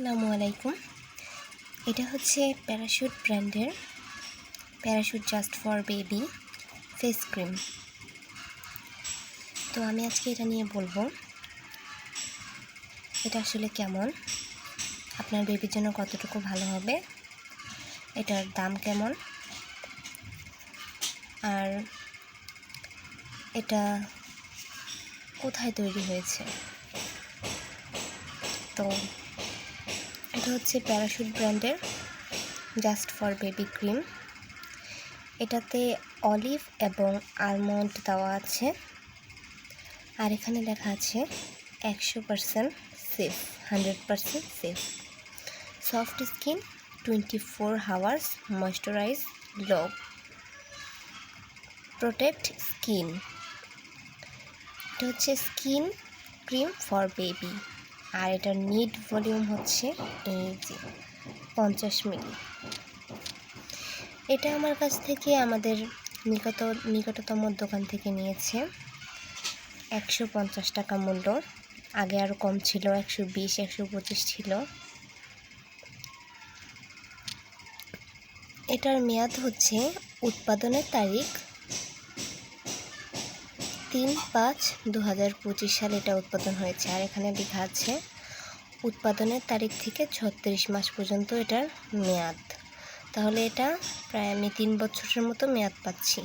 আসসালামু আলাইকুম। এটা হচ্ছে প্যারাশুট ব্র্যান্ডের Parachute just for baby face cream তো আমি আজকে এটা নিয়ে বলব, এটা আসলে কেমন? আপনার বেবির জন্য কতটুকু ভালো হবে? এটার দাম কেমন? আর এটা কোথায় তৈরি হয়েছে? তো এটা হচ্ছে প্যারাশুট ব্র্যান্ডের জাস্ট ফর বেবি ক্রিম। এটাতে অলিভ এবং আলমন্ড দেওয়া আছে। আর এখানে লেখা আছে একশো percent safe, hundred percent safe. Soft skin, twenty four hours, moisturize লো প্রোটেক্ট স্কিন। এটা হচ্ছে স্কিন ক্রিম ফর বেবি। আর এটার নিড ভলিউম হচ্ছে এই যে পঞ্চাশ মিলি। এটা আমার কাছ থেকে আমাদের নিকট, নিকটতম দোকান থেকে নিয়েছে। একশো পঞ্চাশ টাকা মূল্য। আগে আরও কম ছিল, একশো বিশ, একশো পঁচিশ ছিল। এটার মেয়াদ হচ্ছে উৎপাদনের তারিখ তিন পাঁচ দু হাজার পঁচিশ সালে এটা উৎপাদন হয়েছে। আর এখানে লেখা আছে, উৎপাদনের তারিখ থেকে ছত্রিশ মাস পর্যন্ত এটার মেয়াদ। তাহলে এটা প্রায় আমি তিন বছরের মতো মেয়াদ পাচ্ছি।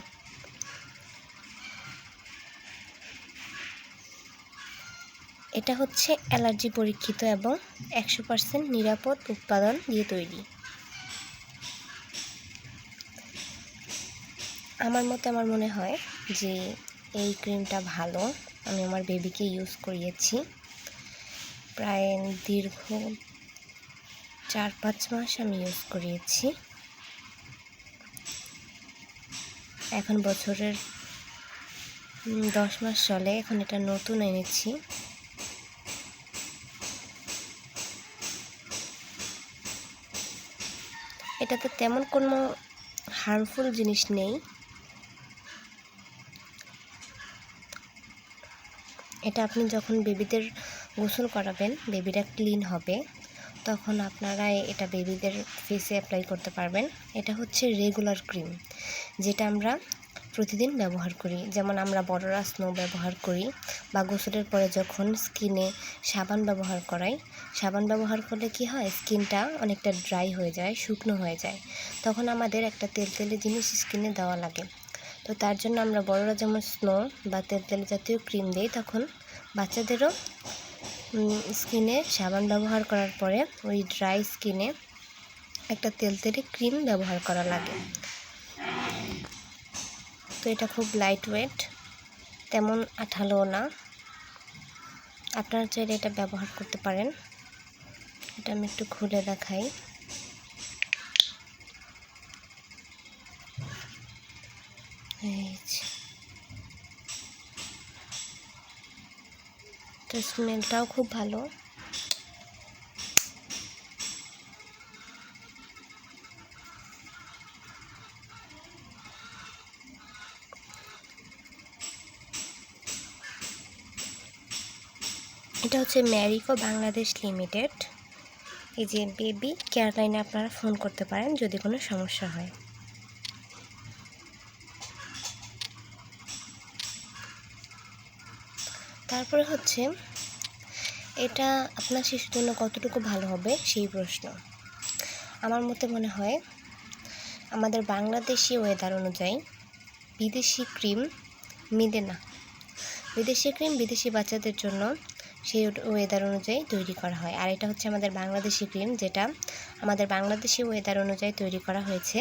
এটা হচ্ছে অ্যালার্জি পরীক্ষিত এবং একশো পার্সেন্ট নিরাপদ উৎপাদন দিয়ে তৈরি। আমার মতে, আমার মনে হয় যে এই ক্রিমটা ভালো। আমি আমার বেবিকে ইউজ করিয়েছি। প্রায় দীর্ঘ চার পাঁচ মাস আমি ইউজ করিয়েছি। এখন বছরের দশ মাস চলে। এখন এটা নতুন এনেছি। এটাতে তেমন কোনো হার্মফুল জিনিস নেই। এটা আপনি যখন বেবিদের গোসল করাবেন বেবিটা ক্লিন হবে, তখন আপনারা এটা বেবিদের ফেসে অ্যাপ্লাই করতে পারবেন। এটা হচ্ছে রেগুলার ক্রিম, যেটা আমরা প্রতিদিন ব্যবহার করি। যেমন আমরা বড়রা স্নো ব্যবহার করি, বা গোসলের পরে যখন স্কিনে সাবান ব্যবহার করাই, সাবান ব্যবহার করলে কি হয়? স্কিনটা অনেকটা ড্রাই হয়ে যায়, শুকনো হয়ে যায়। তখন আমাদের একটা তেল তেলে জিনিস স্কিনে দেওয়া লাগে। তো তার জন্য আমরা বড়রা যেমন স্নো বা তেল জাতীয় ক্রিম দিই, তখন বাচ্চাদেরও স্কিনে সাবান ব্যবহার করার পরে ওই ড্রাই স্কিনে একটা তেল তেলে ক্রিম ব্যবহার করা লাগে। তো এটা খুব লাইট ওয়েট তেমন আঠালো না। আপনারা চাইলে এটা ব্যবহার করতে পারেন। এটা আমি একটু খুলে দেখাই। যে। তো স্মেলটাও খুব ভালো। এটা হচ্ছে ম্যারিকো বাংলাদেশ লিমিটেড। এই যে বেবি কেয়ার লাইনে আপনারা ফোন করতে পারেন যদি কোনো সমস্যা হয়। তারপরে হচ্ছে, এটা আপনার শিশুর জন্য কতটুকু ভালো হবে সেই প্রশ্ন। আমার মতে মনে হয়, আমাদের বাংলাদেশি ওয়েদার অনুযায়ী বিদেশি ক্রিম মিলে না। বিদেশি ক্রিম বিদেশি বাচ্চাদের জন্য সেই ওয়েদার অনুযায়ী তৈরি করা হয়। আর এটা হচ্ছে আমাদের বাংলাদেশি ক্রিম যেটা আমাদের বাংলাদেশি ওয়েদার অনুযায়ী তৈরি করা হয়েছে,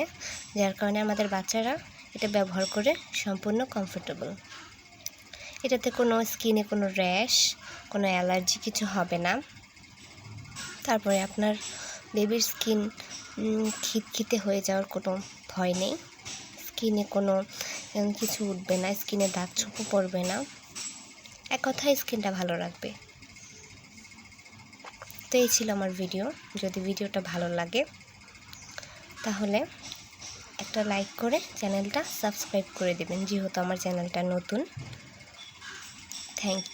যার কারণে আমাদের বাচ্চারা এটা ব্যবহার করে সম্পূর্ণ কমফোর্টেবল এটাতে কোনো স্কিনে কোনো র্যাশ, কোনো অ্যালার্জি কিছু হবে না। তারপরে আপনার বেবির স্কিন খিটখিটে হয়ে যাওয়ার কোনো ভয় নেই। স্কিনে কোনো কিছু উঠবে না, স্কিনে দাগ ছোপও পড়বে না। এক কথায় স্কিনটা ভালো রাখবে। তো এই ছিল আমার ভিডিও। যদি ভিডিওটা ভালো লাগে, তাহলে একটা লাইক করে চ্যানেলটা সাবস্ক্রাইব করে দেবেন, যেহেতু আমার চ্যানেলটা নতুন। Thank you